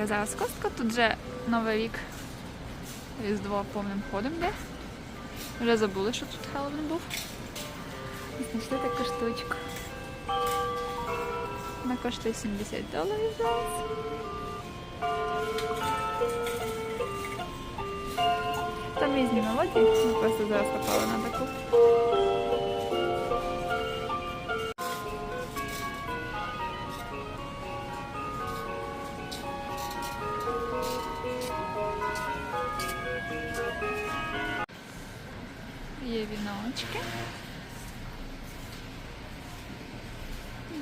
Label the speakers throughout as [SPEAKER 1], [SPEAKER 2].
[SPEAKER 1] я зараз костка, тут вже Новий рік Різдво повним ходом йде. Вже забули, що тут Хеллоуін був. Знайшли таку штучку. Вона коштує 70 доларів зараз. Там різні мелодії, ми просто зараз попали на таку. Є віночки.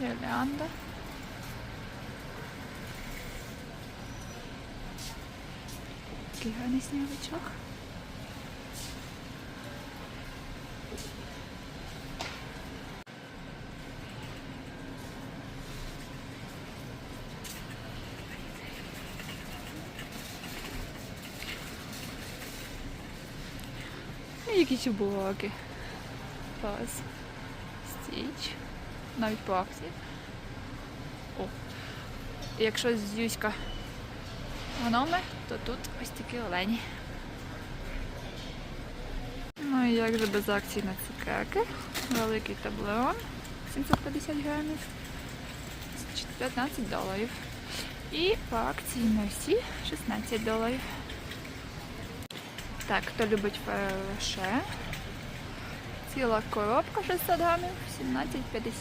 [SPEAKER 1] Гірлянда. Такий гарний сніговичок. І якісь блоки. Клас. Стіч. Навіть по акції. О. Якщо з Юська гноми, то тут ось такі олені. Ну і як же без акцій на цукерки. Великий таблеон. 750 грамів. 15 доларів. І по акції на всі 16 доларів. Так, хто любить ферше. Ціла коробка 600 грамів, 17,50.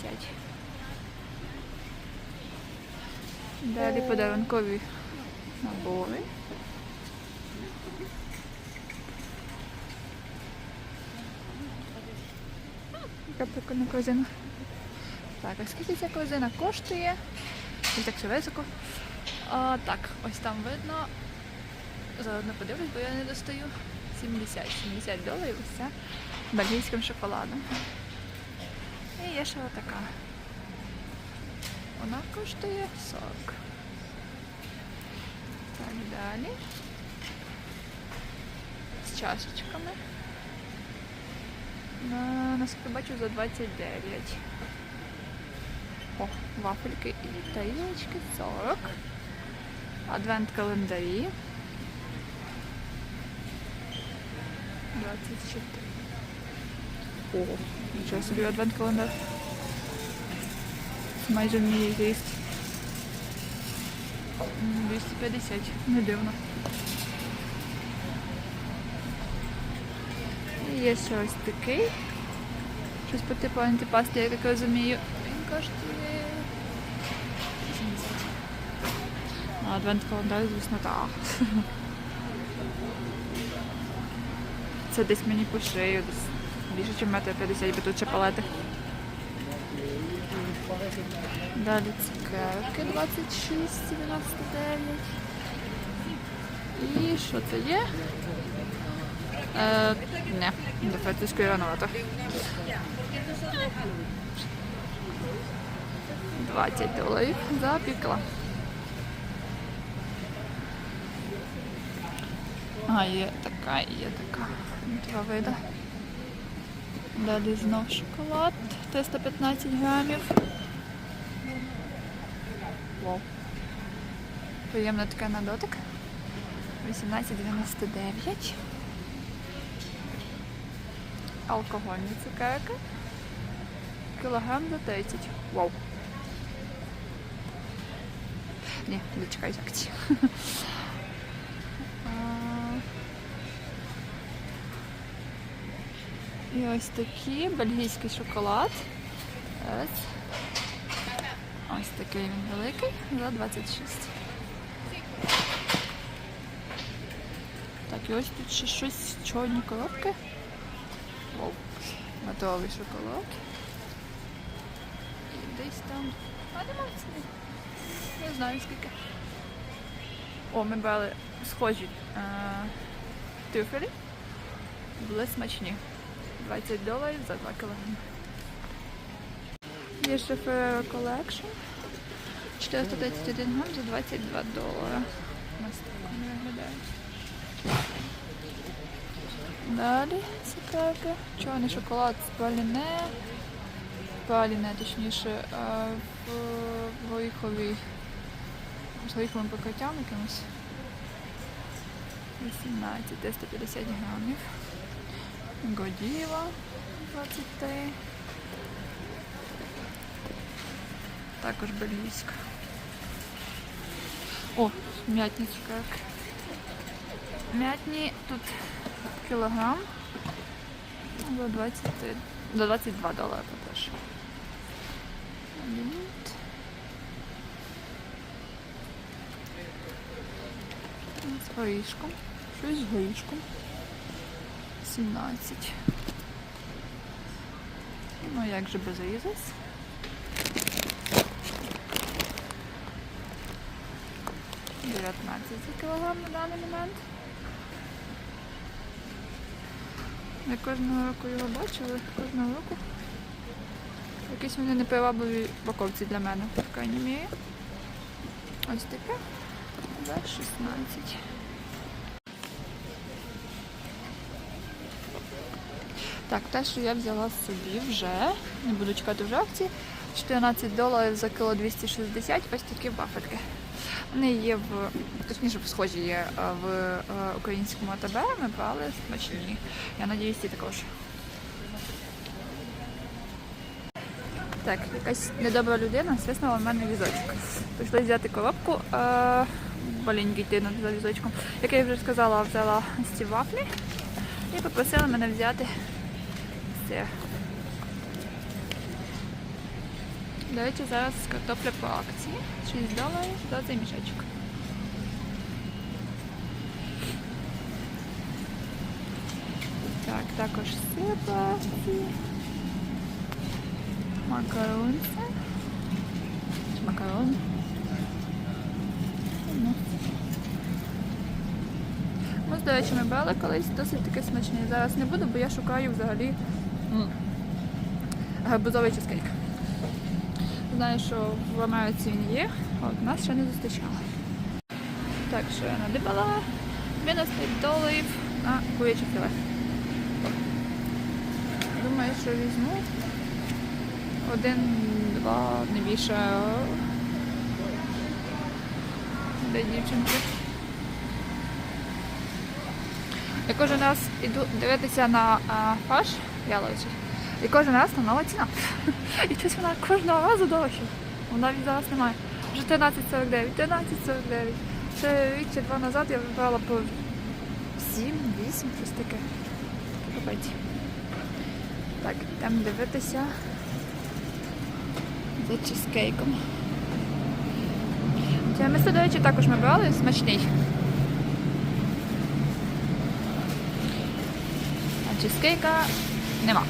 [SPEAKER 1] Далі подарункові набори. Яка прикольна корзина. Так, а скільки ця корзина коштує? Ось так все високо. А, так, ось там видно. Заодно подивлюсь, бо я не достаю. 70, 70 доларів ось бельгійським шоколадом. І є ще отака. Вона коштує 40. Так, далі. З чашечками. На, наскільки бачу, за 29. О, вафельки і тарілочки 40. Адвент 24. О, нічого собі адвент календар. Майже мій ріст. 250. Не дивно. І є ще ось такий. Щось по типу антипасти, я так розумію. Він коштує 80. Адвент календар, звісно, так. Це десь мені по шию, більше, ніж метр 50, бо тут ще палети. Далі цукерки 26,99. І що це є? Е, не, до французької рановато. 20 доларів за пікла. А, є така, є така. Два вида. Далі знов шоколад. 315 грамів. Вау. Приємно таке на дотик. 18,99. Алкогольні цукерки. Кілограм за 30. Вау. Ні, дочекай акції. І ось такі бельгійський шоколад. Ось. Ось такий він великий за 26. Так, і ось тут ще щось чорні коробки. Вау. Готовий шоколад. І десь там. Не знаю скільки. О, ми брали схожі е, трюфелі. Були смачні. 20 доларів за 2 кілограми. Є ще Ferrero Collection. 431 грам за 22 долара. Так вони. Далі цукерки. Чорний шоколад з праліне. Праліне, точніше, в горіховій з горіховим покриттям якимось. 18, 150 грамів. Годіва 23. Також бельгійська. О, м'ятні цукерки. М'ятні тут кілограм до 20, до 22 долари теж. З горішком. Щось з горішком. 17. Ну як же без різес? Дев'ятнадцять кілограм на даний момент. Я кожного року його бачила, кожного року. Якісь вони непривабливі упаковці для мене, в крайній мірі. Ось таке. За 16. Так, те, що я взяла собі вже, не буду чекати вже акції. 14 доларів за кіло 260, ось такі вафельки. Вони є в, точніше, схожі є е, в е, українському АТБ, ми брали смачні. Я надіюсь, ці також. Так, якась недобра людина свиснула в мене візочок. Прийшлося взяти коробку, е, маленький тинок за візочком. Як я вже сказала, взяла ці вафлі і попросила мене взяти це. До речі, зараз картопля по акції. 6 доларів за цей мішечок. Так, також акції. Макаронці. Макарон. Ну. До речі, ми брали колись досить таки смачний. Зараз не буду, бо я шукаю взагалі гарбузовий чизкейк. Знаю, що в Америці він є, а от нас ще не зустрічали. Так, що я надибала? 12 доларів на куряче філе. Думаю, що візьму один, два, не більше. Де дівчинки? Я кожен раз іду дивитися на а, фарш яловичий. І кожен раз там нова ціна. І щось вона кожного разу дорожча. Вона від зараз немає. Вже 13,49, 13,49. Ще рік чи два назад я вибрала по 7-8, щось таке. Капець. Так, йдемо дивитися за чизкейком. Тірамісу, до речі, також ми брали смачний. А чизкейка нема.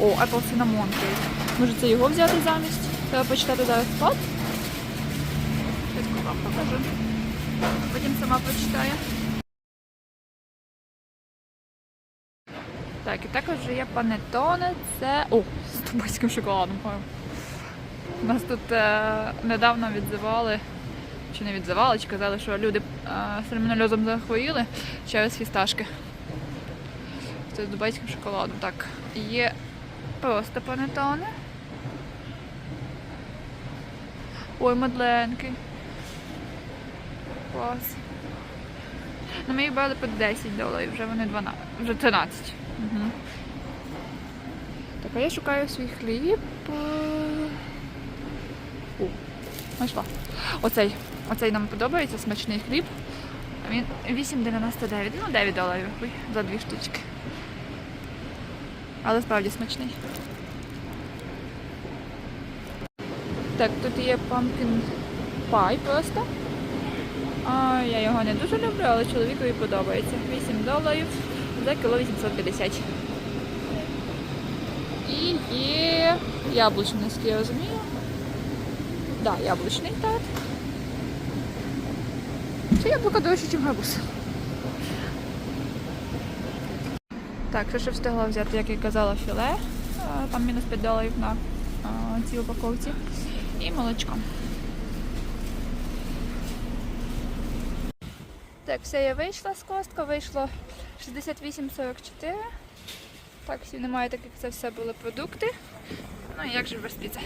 [SPEAKER 1] О, Apple Cinnamon. Може це його взяти замість? Треба почитати зараз склад. Швидко вам покажу. Потім сама прочитаю. Так, і також є панетоне. Це. О, з тубайським шоколадом. Нас тут е, недавно відзивали, чи не відзивали, чи казали, що люди е, сальмонельозом захворіли через фісташки. Це з дубайським шоколадом. Так, є просто панетоне. Ой, мадленки. Клас. Ну, ми їх брали по 10 доларів, вже вони 12, вже 13. Угу. Так, а я шукаю свій хліб. О, знайшла. Оцей. Оцей нам подобається, смачний хліб. Він 8,99, ну 9 доларів за дві штучки. Але справді смачний. Так, тут є pumpkin pie просто. А, я його не дуже люблю, але чоловікові подобається. 8 доларів за кіло 850. І є яблучний, наскільки я розумію. Так, да, яблучний так. Це яблуко дорожче, ніж гарбуз. Так, що ще встигла взяти, як я казала, філе. Там мінус 5 доларів на цій упаковці. І молочко. Так, все, я вийшла з костка, вийшло 68,44. Так, всі немає, так це все були продукти. Ну і як же без піци.